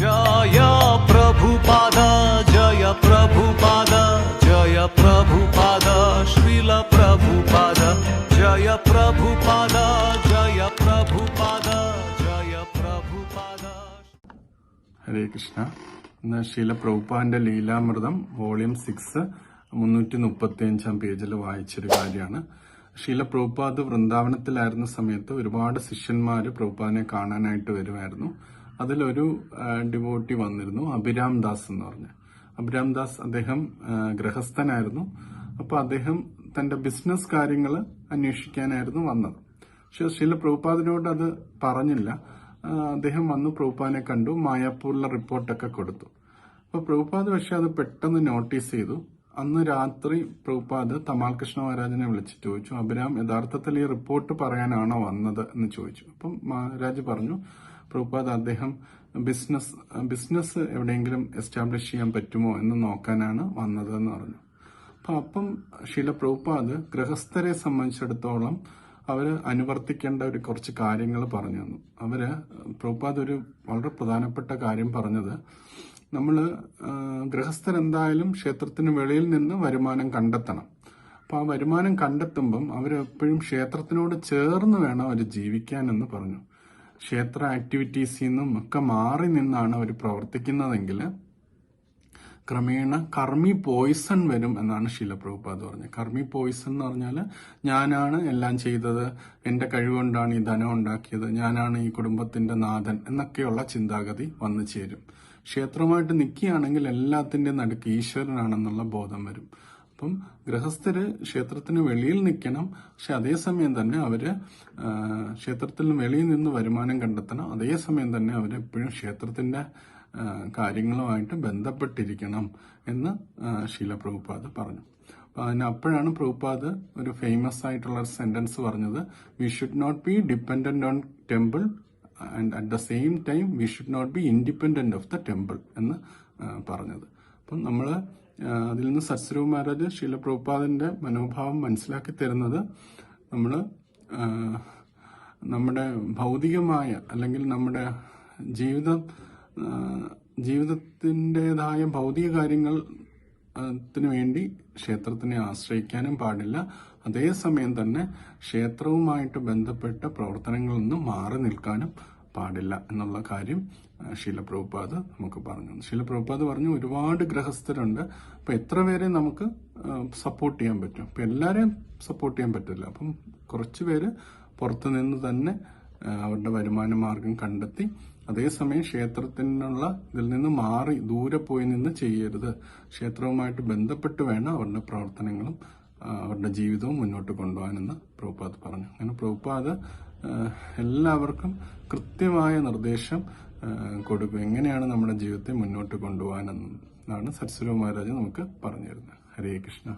ജയ ജയ ജയ ജയ ജയ ജയ ഹരേ കൃഷ്ണ. ഇന്ന് ശീല പ്രഭുപാദിന്റെ ലീലാമൃതം volume six മുന്നൂറ്റി മുപ്പത്തി അഞ്ചാം പേജിൽ വായിച്ചൊരു കാര്യമാണ്. ശീല പ്രഭുപാദ് വൃന്ദാവനത്തിലായിരുന്ന സമയത്ത് ഒരുപാട് ശിഷ്യന്മാർ പ്രഭുപാദിനെ കാണാനായിട്ട് വരുമായിരുന്നു. അതിലൊരു ഡിവോട്ടി വന്നിരുന്നു അഭിരാം ദാസ് എന്ന് പറഞ്ഞ. അഭിരാം ദാസ് അദ്ദേഹം ഗൃഹസ്ഥനായിരുന്നു. അപ്പൊ അദ്ദേഹം തന്റെ ബിസിനസ് കാര്യങ്ങൾ അന്വേഷിക്കാനായിരുന്നു വന്നത്. പക്ഷെ ശീല പ്രഭുപാദിനോട് അത് പറഞ്ഞില്ല. അദ്ദേഹം വന്ന് പ്രഭുപാദിനെ കണ്ടു മായാപ്പൂരിലെ റിപ്പോർട്ടൊക്കെ കൊടുത്തു. അപ്പൊ പ്രഭുപാദ് പക്ഷെ അത് പെട്ടെന്ന് നോട്ടീസ് ചെയ്തു. അന്ന് രാത്രി പ്രഭുപാദ് തമാൽ കൃഷ്ണ മഹാരാജനെ വിളിച്ചിട്ട് ചോദിച്ചു അഭിരാം യഥാർത്ഥത്തിൽ ഈ റിപ്പോർട്ട് പറയാനാണോ വന്നത്? എന്ന് ചോദിച്ചു. അപ്പം മഹാരാജ് പറഞ്ഞു പ്രഭുപാദ് അദ്ദേഹം ബിസിനസ് ബിസിനസ് എവിടെയെങ്കിലും എസ്റ്റാബ്ലിഷ് ചെയ്യാൻ പറ്റുമോ എന്ന് നോക്കാനാണ് വന്നത് എന്ന് പറഞ്ഞു. അപ്പൊ അപ്പം ശീല പ്രഭുപാദ് ഗൃഹസ്ഥരെ സംബന്ധിച്ചിടത്തോളം അവർ അനുവർത്തിക്കേണ്ട ഒരു കുറച്ച് കാര്യങ്ങൾ പറഞ്ഞു തന്നു. അവർ പ്രഭുപാദ് ഒരു വളരെ പ്രധാനപ്പെട്ട കാര്യം പറഞ്ഞത് നമ്മൾ ഗൃഹസ്ഥരെന്തായാലും ക്ഷേത്രത്തിന് വെളിയിൽ നിന്ന് വരുമാനം കണ്ടെത്തണം. അപ്പൊ ആ വരുമാനം കണ്ടെത്തുമ്പം അവരെപ്പോഴും ക്ഷേത്രത്തിനോട് ചേർന്ന് വേണം അവർ ജീവിക്കാനെന്ന് പറഞ്ഞു. ക്ഷേത്ര ആക്ടിവിറ്റീസിൽ നിന്നും ഒക്കെ മാറി നിന്നാണ് അവർ പ്രവർത്തിക്കുന്നതെങ്കിൽ ക്രമേണ കർമ്മി പോയിസൺ വരും എന്നാണ് ശീലപ്രഭുപാദ് പറഞ്ഞത്. കർമ്മി പോയിസൺ എന്ന് പറഞ്ഞാൽ ഞാനാണ് എല്ലാം ചെയ്തത് എന്റെ കഴിവുകൊണ്ടാണ് ഈ ധനം ഉണ്ടാക്കിയത് ഞാനാണ് ഈ കുടുംബത്തിന്റെ നാഥൻ എന്നൊക്കെയുള്ള ചിന്താഗതി വന്നു ചേരും. ക്ഷേത്രമായിട്ട് നിൽക്കുകയാണെങ്കിൽ എല്ലാത്തിന്റെ നടുക്ക് ഈശ്വരനാണെന്നുള്ള ബോധം വരും. അപ്പം ഗൃഹസ്ഥര് ക്ഷേത്രത്തിന് വെളിയിൽ നിൽക്കണം. പക്ഷെ അതേസമയം തന്നെ അവർ ക്ഷേത്രത്തിന് വെളിയിൽ നിന്ന് വരുമാനം കണ്ടെത്തണം. അതേസമയം തന്നെ അവർ എപ്പോഴും ക്ഷേത്രത്തിന്റെ കാര്യങ്ങളുമായിട്ട് ബന്ധപ്പെട്ടിരിക്കണം എന്ന് ശീല പ്രഭുപാദ് പറഞ്ഞു. അതിന് അപ്പോഴാണ് പ്രഭുപാദ് ഒരു ഫേമസ് ആയിട്ടുള്ള ഒരു സെന്റൻസ് പറഞ്ഞത്. We should not be dependent on temple and at the same time we should not be independent of the temple എന്ന് പറഞ്ഞത്. അപ്പം നമ്മൾ അതിൽ നിന്ന് സത്സരവ് മഹാരാജ് ശീല പ്രഭുപാദിന്റെ മനോഭാവം മനസ്സിലാക്കി തരുന്നത് നമ്മൾ നമ്മുടെ ഭൗതികമായ അല്ലെങ്കിൽ നമ്മുടെ ജീവിതം ജീവിതത്തിന്റെതായ ഭൗതിക കാര്യങ്ങൾ ത്തിനു വേണ്ടി ക്ഷേത്രത്തിനെ ആശ്രയിക്കാനും പാടില്ല. അതേസമയം തന്നെ ക്ഷേത്രവുമായിട്ട് ബന്ധപ്പെട്ട പ്രവർത്തനങ്ങളിൽ നിന്ന് മാറി നിൽക്കാനും പാടില്ല എന്നുള്ള കാര്യം ശീലപ്രഭുപാദ് നമുക്ക് പറഞ്ഞു ശീലപ്രഭുപാദ് പറഞ്ഞു ഒരുപാട് ഗ്രഹസ്ഥരുണ്ട് അപ്പൊ എത്ര പേരെ നമുക്ക് സപ്പോർട്ട് ചെയ്യാൻ പറ്റും? അപ്പൊ എല്ലാരെയും സപ്പോർട്ട് ചെയ്യാൻ പറ്റില്ല. അപ്പം കുറച്ച് പേര് പുറത്തു നിന്ന് തന്നെ അവരുടെ വരുമാന മാർഗം കണ്ടെത്തി അതേസമയം ക്ഷേത്രത്തിനുള്ള ഇതിൽ നിന്ന് മാറി ദൂരെ പോയി നിന്ന് ചെയ്യരുത്. ക്ഷേത്രവുമായിട്ട് ബന്ധപ്പെട്ട് വേണം അവരുടെ പ്രവർത്തനങ്ങളും അവരുടെ ജീവിതവും മുന്നോട്ട് കൊണ്ടുപോകാനെന്ന് പ്രഭുപാദ് പറഞ്ഞു. അങ്ങനെ പ്രഭുപാദ് എല്ലാവർക്കും കൃത്യമായ നിർദ്ദേശം കൊടുക്കും. എങ്ങനെയാണ് നമ്മുടെ ജീവിതത്തെ മുന്നോട്ട് കൊണ്ടുപോകാനെന്നാണ് സത്സുരവ് മഹാരാജ് നമുക്ക് പറഞ്ഞു തരുന്നത് ഹരേ കൃഷ്ണ.